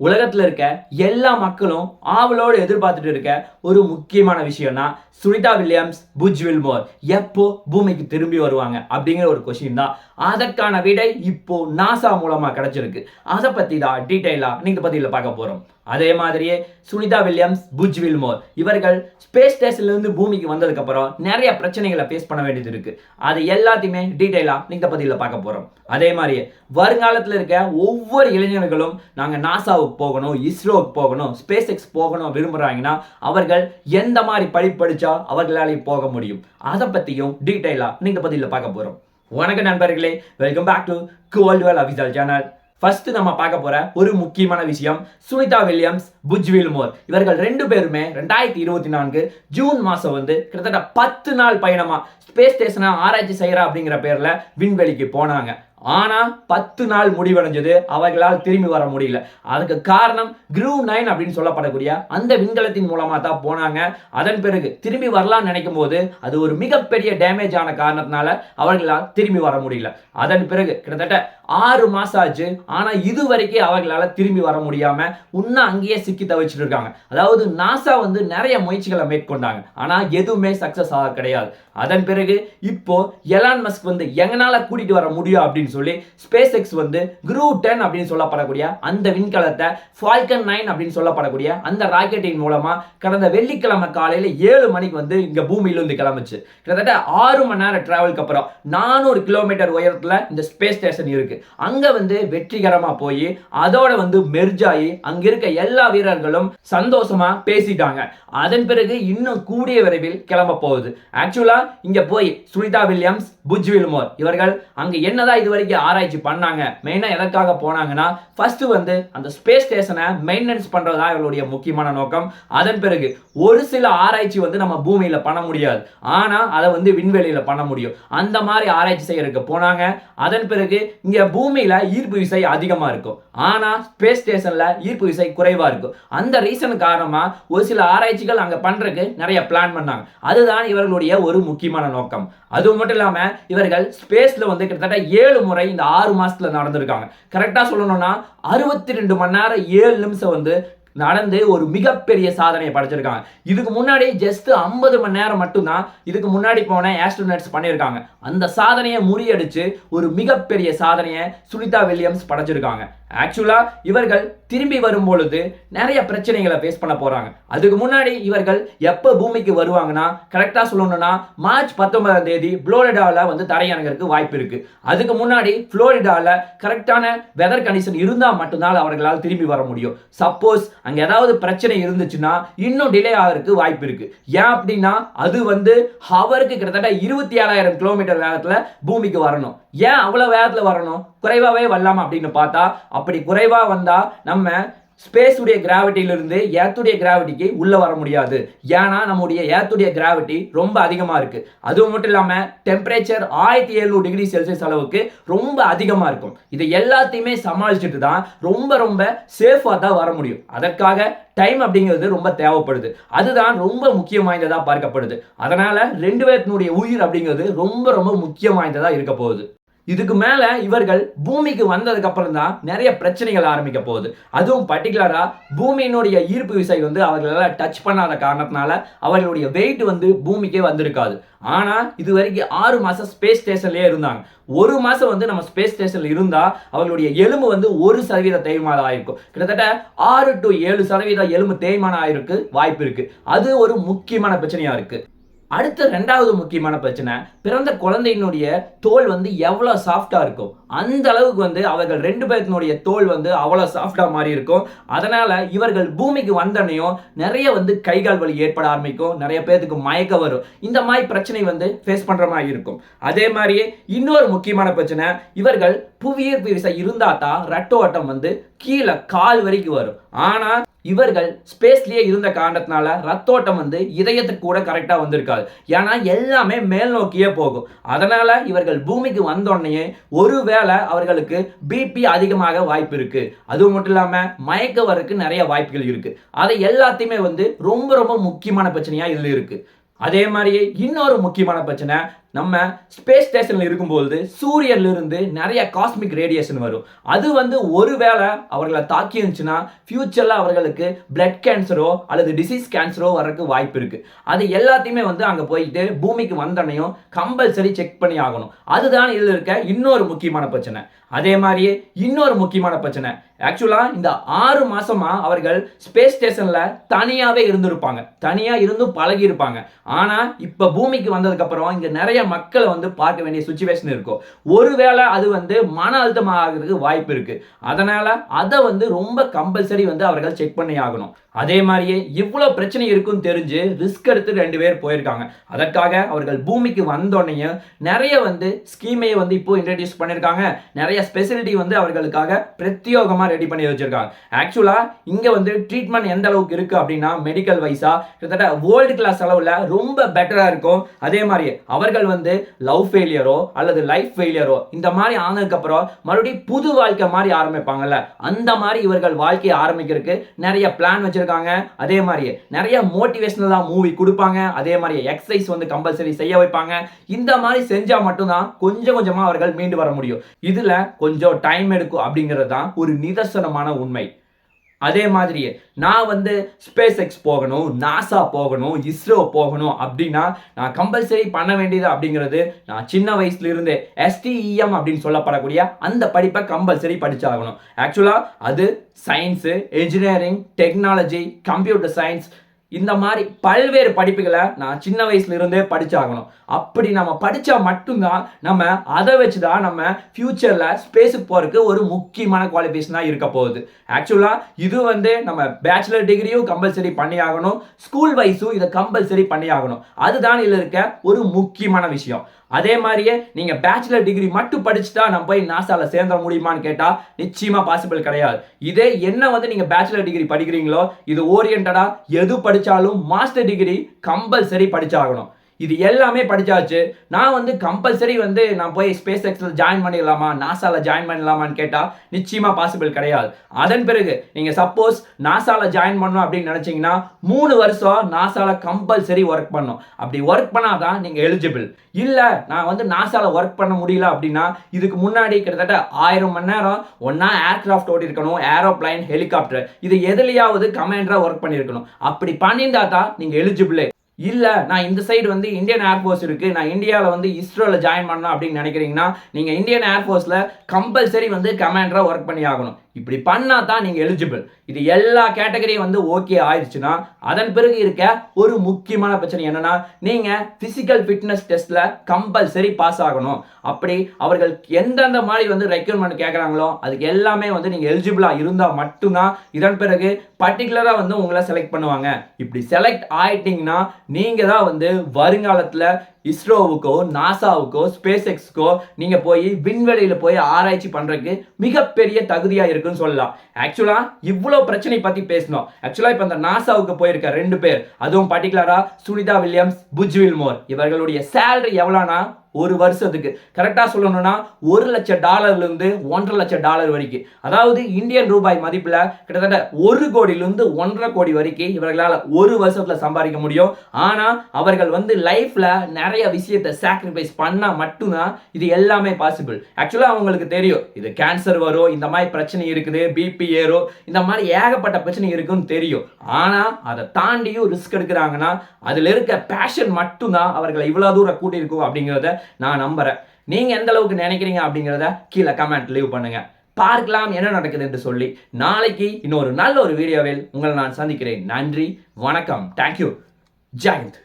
உலகத்தில் இருக்க எல்லா மக்களும் ஆவலோடு எதிர்பார்த்துட்டு இருக்க ஒரு முக்கியமான விஷயம்னா சுனிதா வில்லியம்ஸ் புஜ் வில்மோர் எப்போ பூமிக்கு திரும்பி வருவாங்க அப்படிங்கிற ஒரு கொஷின் தான். அதற்கான விடை இப்போ நாசா மூலமாக கிடைச்சிருக்கு. அதை பற்றி தான் டீட்டெயிலாக நீங்கள் பற்றியில் பார்க்க போகிறோம் அதே மாதிரியே சுனிதா வில்லியம்ஸ் புஜ் வில்மோர். இவர்கள் ஸ்பேஸ் ஸ்டேஷன்லேருந்து பூமிக்கு வந்ததுக்கு அப்புறம் நிறைய பிரச்சனைகளை ஃபேஸ் பண்ண வேண்டியது இருக்கு. அது எல்லாத்தையுமே டீட்டெயிலாக நீங்க பதிவில் பார்க்க போறோம். அதே மாதிரியே வருங்காலத்தில் இருக்க ஒவ்வொரு இளைஞர்களும் நாங்கள் நாசாவுக்கு போகணும் இஸ்ரோவுக்கு போகணும் ஸ்பேஸ் எக்ஸ் போகணும் விரும்புகிறாங்கன்னா அவர்கள் எந்த மாதிரி படி படிச்சா அவர்களாலே போக முடியும்? அதை பற்றியும் டீட்டெயிலாக நீங்கள் பதிவில் பார்க்க போகிறோம் வணக்கம் நண்பர்களே welcome back to Goldwell official channel first நம்ம பார்க்க போற ஒரு முக்கியமான விஷயம் சுனிதா வில்லியம்ஸ் புஜ் வில்மோர். இவர்கள் ரெண்டு பேருமே ரெண்டாயிரத்தி இருபத்தி நான்கு ஜூன் மாசம் வந்து கிட்டத்தட்ட பத்து நாள் பயணமா ஸ்பேஸ் ஸ்டேஷனை ஆராய்ச்சி செய்யறா அப்படிங்கிற பேர்ல விண்வெளிக்கு போனாங்க. ஆனா பத்து நாள் முடிவடைஞ்சது அவர்களால் திரும்பி வர முடியல. அதுக்கு காரணம் க்ரூ நைன் அப்படின்னு சொல்லப்படக்கூடிய அந்த விண்கலத்தின் மூலமா தான் போனாங்க. அதன் பிறகு திரும்பி வரலாம்னு நினைக்கும் போது அது ஒரு மிகப்பெரிய டேமேஜ் ஆன காரணத்தினால அவர்களால் திரும்பி வர முடியல. அதன் பிறகு கிட்டத்தட்ட ஆறு மாசம் ஆச்சு. ஆனா இது வரைக்கும் அவர்களால திரும்பி வர முடியாம இன்னும் அங்கேயே சிக்கி தவிச்சிட்டு இருக்காங்க. அதாவது நாசா வந்து நிறைய முயற்சிகளை மேற்கொண்டாங்க. ஆனா எதுவுமே சக்சஸ் ஆக கிடையாது. அதன் பிறகு இப்போ எலான் மஸ்க் வந்து எங்கனால கூட்டிட்டு வர முடியும் அப்படின்னு சொல்லி ஸ்பேஸ் எக்ஸ் வந்து குரூ டென் அப்படின்னு சொல்லப்படக்கூடிய அந்த விண்கலத்தை ஃபால்கன் நைன் அப்படின்னு சொல்லப்படக்கூடிய அந்த ராக்கெட்டின் மூலமா கடந்த வெள்ளிக்கிழமை காலையில ஏழு மணிக்கு வந்து இங்க பூமியிலிருந்து கிளம்புச்சு. கிட்டத்தட்ட ஆறு மணி நேரம் டிராவலுக்கு அப்புறம் நானூறு கிலோமீட்டர் உயரத்துல இந்த ஸ்பேஸ் ஸ்டேஷன் இருக்கு. அங்க வந்து வெற்றிகரமா போய் அதோட வந்து மெர்ஜ் ஆகி அங்க இருக்க எல்லா வீரர்களும் சந்தோஷமா பேசிட்டாங்க. அதன் பிறகு இன்னும் கூடிய விரைவில் கிளம்ப போகுது. ஆக்சுவலா இங்க போய் சுனிதா வில்லியம்ஸ் புஜ் வில்மோர் இவர்கள் அங்க என்னதான் இது வரைக்கும் ஆராய்ச்சி பண்ணாங்க மெயினா எதற்காக போனாங்கன்னா ஃபர்ஸ்ட் வந்து அந்த ஸ்பேஸ் ஸ்டேஷனை மெயின்டெனன்ஸ் பண்றதுதான் இவர்களுடைய முக்கியமான நோக்கம். அதன் பிறகு ஒரு சில ஆராய்ச்சி வந்து நம்ம பூமியில பண்ண முடியாது. ஆனா அதை வந்து விண்வெளியில பண்ண முடியும். அந்த மாதிரி ஆராய்ச்சி செய்யறதுக்கு போனாங்க. அதன் பிறகு இங்க பூமியில் ஈர்ப்பு விசை அதிகமாக இருக்கும். ஆனால் ஸ்பேஸ் ஸ்டேஷனில் ஈர்ப்பு விசை குறைவாக இருக்கும். அந்த ரீசன் காரணமாக ஒரு சில ஆராய்ச்சிகள் அங்கே பண்ணுறதுக்கு நிறைய பிளான் பண்ணாங்க. அதுதான் இவர்களுடைய ஒரு முக்கியமான நோக்கம். அது மட்டும் இல்லாமல் இவர்கள் ஸ்பேஸில் வந்து கிட்டத்தட்ட ஏழு முறை இந்த ஆறு மாதத்தில் நடந்திருக்காங்க. கரெக்டாக சொல்லணும்னா அறுபத்தி ரெண்டு மணி நேரம் ஏழு நிமிஷம் வந்து நடந்து ஒரு மிகப்பெரிய சாதனையை படைச்சிருக்காங்க. இதுக்கு முன்னாடி ஜஸ்ட் ஐம்பது மணி நேரம் மட்டும்தான் இதுக்கு முன்னாடி போன ஆஸ்ட்ரோனட்ஸ் பண்ணியிருக்காங்க. அந்த சாதனையை முறியடிச்சு ஒரு மிகப்பெரிய சாதனையை சுனிதா வில்லியம்ஸ் படைச்சிருக்காங்க. ஆக்சுவலா இவர்கள் திரும்பி வரும் பொழுது நிறைய பிரச்சனைகளை ஃபேஸ் பண்ண போகிறாங்க அதுக்கு முன்னாடி இவர்கள் எப்போ பூமிக்கு வருவாங்கன்னா கரெக்டாக சொல்லணும்னா மார்ச் பத்தொன்பதாம் தேதி புளோரிடாவில் வந்து தரையிறங்கிறதுக்கு வாய்ப்பு இருக்குது அதுக்கு முன்னாடி ஃப்ளோரிடாவில் கரெக்டான வெதர் கண்டிஷன் இருந்தால் மட்டும்தான் அவர்களால் திரும்பி வர முடியும். சப்போஸ் அங்கே ஏதாவது பிரச்சனை இருந்துச்சுன்னா இன்னும் டிலே ஆகிறதுக்கு வாய்ப்பு இருக்குது ஏன் அப்படின்னா அது வந்து ஹவருக்கு கிட்டத்தட்ட இருபத்தி ஏழாயிரம் கிலோமீட்டர் வேகத்தில் பூமிக்கு வரணும். ஏன் அவ்வளோ வேகத்தில் வரணும்? குறைவாகவே வரலாமா அப்படின்னு பார்த்தா அப்படி குறைவாக வந்தால் நம்ம ஸ்பேஸுடைய கிராவிட்டியிலிருந்து ஏத்துடைய கிராவிட்டிக்கு உள்ளே வர முடியாது. ஏன்னா நம்முடைய ஏத்துடைய கிராவிட்டி ரொம்ப அதிகமாக இருக்குது அதுவும் மட்டும் இல்லாமல் டெம்பரேச்சர் ஆயிரத்தி எழுநூறு டிகிரி செல்சியஸ் அளவுக்கு ரொம்ப அதிகமாக இருக்கும். இதை எல்லாத்தையுமே சமாளிச்சுட்டு தான் ரொம்ப ரொம்ப சேஃபாக தான் வர முடியும். அதற்காக டைம் அப்படிங்கிறது ரொம்ப தேவைப்படுது. அதுதான் ரொம்ப முக்கியம் வாய்ந்ததாக பார்க்கப்படுது. அதனால் ரெண்டு பேர்த்தினுடைய உயிர் அப்படிங்கிறது ரொம்ப ரொம்ப முக்கியம் வாய்ந்ததாக இருக்க போகுது. இதுக்கு மேல இவர்கள் பூமிக்கு வந்ததுக்கு அப்புறம் தான் நிறைய பிரச்சனைகள் ஆரம்பிக்க போகுது. அதுவும் பர்டிகுலரா பூமியினுடைய ஈர்ப்பு விசை வந்து அவர்களால் டச் பண்ணாத காரணத்தினால அவர்களுடைய வெயிட் வந்து பூமிக்கே வந்திருக்காது. ஆனா இது வரைக்கும் ஆறு மாசம் ஸ்பேஸ் ஸ்டேஷன்லயே இருந்தாங்க. ஒரு மாசம் வந்து நம்ம ஸ்பேஸ் ஸ்டேஷன்ல இருந்தா அவர்களுடைய எலும்பு வந்து ஒரு சதவீத தேய்மானம் ஆயிருக்கும் கிட்டத்தட்ட ஆறு டு ஏழு சதவீத எலும்பு தேய்மானம் ஆயிருக்கு வாய்ப்பு இருக்கு. அது ஒரு முக்கியமான பிரச்சனையா இருக்கு. அடுத்த ரெண்டாவது முக்கியமான பிரச்சனை பிறந்த குழந்தையினுடைய தோல் வந்து எவ்வளோ சாஃப்டாக இருக்கும்? அந்த அளவுக்கு வந்து அவர்கள் ரெண்டு பேர்த்தினுடைய தோல் வந்து அவ்வளோ சாஃப்டாக மாறி இருக்கும். அதனால் இவர்கள் பூமிக்கு வந்தனையும் நிறைய வந்து கைகால் வலி ஏற்பட ஆரம்பிக்கும். நிறைய பேர்த்துக்கு மயக்க வரும். இந்த மாதிரி பிரச்சனை வந்து ஃபேஸ் பண்ணுற மாதிரி இருக்கும். அதே மாதிரியே இன்னொரு முக்கியமான பிரச்சனை இவர்கள் புவியீர்ப்பு விசை இருந்தால் தான் ரட்டோட்டம் ஓட்டம் வந்து கீழே கால் வரைக்கும் வரும். ஆனால் இவர்கள் ஸ்பேஸ்லயே இருந்த காரணத்தினால ரத்தோட்டம் வந்து இதயத்துக்கு கூட கரெக்டாக வந்திருக்காது. ஏன்னா எல்லாமே மேல் நோக்கியே போகும். அதனால இவர்கள் பூமிக்கு வந்தோடனே ஒருவேளை அவர்களுக்கு பிபி அதிகமாக வாய்ப்பு இருக்கு. அது மட்டும் இல்லாம மயக்க வரக்கு நிறைய வாய்ப்புகள் இருக்கு. அதை எல்லாத்தையுமே வந்து ரொம்ப ரொம்ப முக்கியமான பிரச்சனையா இதுல இருக்கு. அதே மாதிரியே இன்னொரு முக்கியமான பிரச்சனை நம்ம ஸ்பேஸ் ஸ்டேஷன்ல இருக்கும்போது சூரியன்ல இருந்து நிறைய காஸ்மிக் ரேடியேஷன் வரும். அது வந்து ஒருவேளை அவர்களை தாக்கி இருந்துச்சுன்னா ஃபியூச்சர்ல அவர்களுக்கு பிளட் கேன்சரோ அல்லது டிசீஸ் கேன்சரோ வரக்கு வாய்ப்பு இருக்கு. அது எல்லாத்தையுமே வந்து அங்கே போயிட்டு பூமிக்கு வந்தனையும் கம்பல்சரி செக் பண்ணி ஆகணும். அதுதான் இதில் இருக்க இன்னொரு முக்கியமான பிரச்சனை. அதே மாதிரியே இன்னொரு முக்கியமான பிரச்சனை. ஆக்சுவலாக இந்த ஆறு மாசமா அவர்கள் ஸ்பேஸ் ஸ்டேஷனில் தனியாகவே இருந்திருப்பாங்க. தனியாக இருந்தும் பழகி இருப்பாங்க ஆனால் இப்போ பூமிக்கு வந்ததுக்கப்புறம் இங்கே நிறைய மக்களை வந்து பார்க்க வேண்டிய சுச்சுவேஷன் இருக்கும். ஒருவேளை அது வந்து மன அழுத்தம் ஆகிறதுக்கு வாய்ப்பு இருக்கு. அதனால அதை வந்து ரொம்ப கம்பல்சரி வந்து அவர்கள் செக் பண்ணி ஆகணும். அதே மாதிரியே இவ்வளோ பிரச்சனை இருக்குன்னு தெரிஞ்சு ரிஸ்க் எடுத்து ரெண்டு பேர் போயிருக்காங்க. அதற்காக அவர்கள் பூமிக்கு வந்தோடனே நிறைய வந்து ஸ்கீமையை வந்து இப்போ இன்ட்ரடியூஸ் பண்ணியிருக்காங்க நிறைய ஸ்பெசிலிட்டி வந்து அவர்களுக்காக பிரத்யோகமாக ரெடி பண்ணி வச்சிருக்காங்க. ஆக்சுவலா இங்கே வந்து ட்ரீட்மெண்ட் எந்த அளவுக்கு இருக்கு அப்படின்னா மெடிக்கல் வைஸா கிட்டத்தட்ட வேர்ல்டு கிளாஸ் அளவுல ரொம்ப பெட்டரா இருக்கும். அதே மாதிரி அவர்கள் வந்து லவ் ஃபெயிலியரோ அல்லது லைஃப் ஃபெயிலியரோ இந்த மாதிரி ஆனதுக்கப்புறம் மறுபடியும் புது வாழ்க்கை மாதிரி ஆரம்பிப்பாங்கல்ல. அந்த மாதிரி இவர்கள் வாழ்க்கையை ஆரம்பிக்கிறதுக்கு நிறைய பிளான் வச்சு வச்சிருக்காங்க. அதே மாதிரி நிறைய மோட்டிவேஷனலாக மூவி கொடுப்பாங்க. அதே மாதிரி எக்ஸசைஸ் வந்து கம்பல்சரி செய்ய வைப்பாங்க. இந்த மாதிரி செஞ்சா மட்டும்தான் கொஞ்சம் கொஞ்சமா அவர்கள் மீண்டு வர முடியும். இதுல கொஞ்சம் டைம் எடுக்கும் அப்படிங்கிறது தான் ஒரு நிதர்சனமான உண்மை. அதே மாதிரியே நான் வந்து ஸ்பேஸ் எக்ஸ் போகணும் நாசா போகணும் இஸ்ரோ போகணும் அப்படின்னா நான் கம்பல்சரி பண்ண வேண்டியது அப்படிங்கிறது நான் சின்ன வயசுலேருந்தே எஸ்டிஇஎம் அப்படின்னு சொல்லப்படக்கூடிய அந்த படிப்பை கம்பல்சரி படிச்சாகணும். ஆக்சுவலாக அது science engineering technology computer science இந்த மாதிரி பல்வேறு படிப்புகளை நான் சின்ன வயசுல இருந்தே படிச்சாகணும். அப்படி நம்ம படிச்சா மட்டும்தான் நம்ம அதை வச்சு தான் நம்ம ஃபியூச்சர்ல ஸ்பேஸுக்கு போறதுக்கு ஒரு முக்கியமான குவாலிஃபிகேஷனாக இருக்க போகுது. ஆக்சுவலா இது வந்து நம்ம பேச்சுலர் டிகிரியும் கம்பல்சரி பண்ணி ஆகணும் ஸ்கூல் வைஸும் இதை கம்பல்சரி பண்ணி ஆகணும் அதுதான் இதில் இருக்க ஒரு முக்கியமான விஷயம். அதே மாதிரியே நீங்க பேச்சுலர் டிகிரி மட்டும் படிச்சுட்டா நம்ம போய் நாசால சேர்ந்துட முடியுமான்னு கேட்டா நிச்சயமா பாசிபிள் கிடையாது. இதே என்ன வந்து நீங்க பேச்சுலர் டிகிரி படிக்கிறீங்களோ இது ஓரியன்டா எது படிச்சாலும் மாஸ்டர் டிகிரி கம்பல்சரி படிச்சாகணும். இது எல்லாமே படித்தாச்சு நான் வந்து கம்பல்சரி வந்து நான் போய் ஸ்பேஸ் எக்ஸில் ஜாயின் பண்ணிடலாமா? நாசாவில் ஜாயின் பண்ணலாமான்னு கேட்டால் நிச்சயமாக பாசிபிள் கிடையாது. அதன் பிறகு நீங்கள் சப்போஸ் நாசாவில் ஜாயின் பண்ணணும் அப்படின்னு நினச்சிங்கன்னா மூணு வருஷம் நாசாவில் கம்பல்சரி ஒர்க் பண்ணும். அப்படி ஒர்க் பண்ணாதான் நீங்கள் எலிஜிபிள் இல்லை நான் வந்து நாசாவில் ஒர்க் பண்ண முடியல அப்படின்னா இதுக்கு முன்னாடி கிட்டத்தட்ட ஆயிரம் மணி நேரம் ஒன்றா ஏர்கிராஃப்ட் ஓடி இருக்கணும் ஏரோப்ளைன் ஹெலிகாப்டர் இது எதுலையாவது கமாண்டராக ஒர்க் பண்ணியிருக்கணும். அப்படி பண்ணியிருந்தா தான் நீங்கள் எலிஜிபிளே இல்லை நான் இந்த சைடு வந்து இந்தியன் ஏர்ஃபோர்ஸ் இருக்குது நான் இந்தியாவில் வந்து இஸ்ரோவில் ஜாயின் பண்ணணும் அப்படின்னு நினைக்கிறீங்கன்னா நீங்கள் இந்தியன் ஏர்ஃபோர்ஸில் கம்பல்சரி வந்து கமாண்டராக ஒர்க் பண்ணி ஆகணும் இப்படி பண்ணால் தான் நீங்கள் எலிஜிபிள் இது எல்லா கேட்டகரியும் வந்து ஓகே ஆயிடுச்சுன்னா அதன் பிறகு இருக்க ஒரு முக்கியமான பிரச்சனை என்னன்னா நீங்கள் ஃபிசிக்கல் ஃபிட்னஸ் டெஸ்ட்டில் கம்பல்சரி பாஸ் ஆகணும். அப்படி அவர்கள் எந்தெந்த மாதிரி வந்து ரெக்யூர்மெண்ட் கேட்குறாங்களோ அதுக்கு எல்லாமே வந்து நீங்கள் எலிஜிபிளாக இருந்தால் மட்டும்தான் இதன் பிறகு பர்டிகுலராக வந்து உங்களை செலக்ட் பண்ணுவாங்க. இப்படி செலக்ட் ஆயிட்டீங்கன்னா நீங்கள் தான் வந்து வருங்காலத்தில் இஸ்ரோவுக்கோ நாசாவுக்கோ ஸ்பேஸ் எக்ஸ்க்கோ நீங்கள் போய் விண்வெளியில் போய் ஆராய்ச்சி பண்ணுறதுக்கு மிகப்பெரிய தகுதியாக இருக்குன்னு சொல்லலாம். ஆக்சுவலாக இவ்வளோ பிரச்சனை பற்றி பேசணும். ஆக்சுவலாக இப்போ அந்த நாசாவுக்கு போயிருக்க ரெண்டு பேர். அதுவும் பர்டிகுலராக சுனிதா வில்லியம்ஸ் புஜ்வில் மோர். இவர்களுடைய சேலரி எவ்வளோனா ஒரு வருஷத்துக்கு. கரெக்டாக சொல்லணும்னா ஒரு லட்சம் டாலர்லேருந்து ஒன்றரை லட்சம் டாலர் வரைக்கும். அதாவது இந்தியன் ரூபாய் மதிப்பில் கிட்டத்தட்ட ஒரு கோடியிலிருந்து ஒன்றரை கோடி வரைக்கும் இவர்களால் ஒரு வருஷத்தில் சம்பாதிக்க முடியும். ஆனால் அவர்கள் வந்து லைஃப்பில் நிறைய விஷயத்தை சாக்ரிஃபைஸ் பண்ணால் மட்டும்தான் இது எல்லாமே பாசிபிள் ஆக்சுவலாக அவங்களுக்கு தெரியும். இது கேன்சர் வரும் இந்த மாதிரி பிரச்சனை இருக்குது பிபி ஏறும் இந்த மாதிரி ஏகப்பட்ட பிரச்சனை இருக்குன்னு தெரியும். ஆனால் அதை தாண்டியும் ரிஸ்க் எடுக்கிறாங்கன்னா அதில் இருக்க பேஷன் மட்டும்தான் அவர்களை இவ்வளோ தூரம் கூட்டியிருக்கும் அப்படிங்கிறத நான் நம்புறேன். நீங்க எந்த அளவுக்கு நினைக்கிறீங்க அப்படிங்கிறத கீழே கமெண்ட் லீவ் பண்ணுங்க. பார்க்கலாம் என்ன நடக்குது என்று சொல்லி நாளைக்கு இன்னொரு நல்ல ஒரு வீடியோவில் உங்களை நான் சந்திக்கிறேன். நன்றி வணக்கம். தேங்க்யூ ஜெயந்த்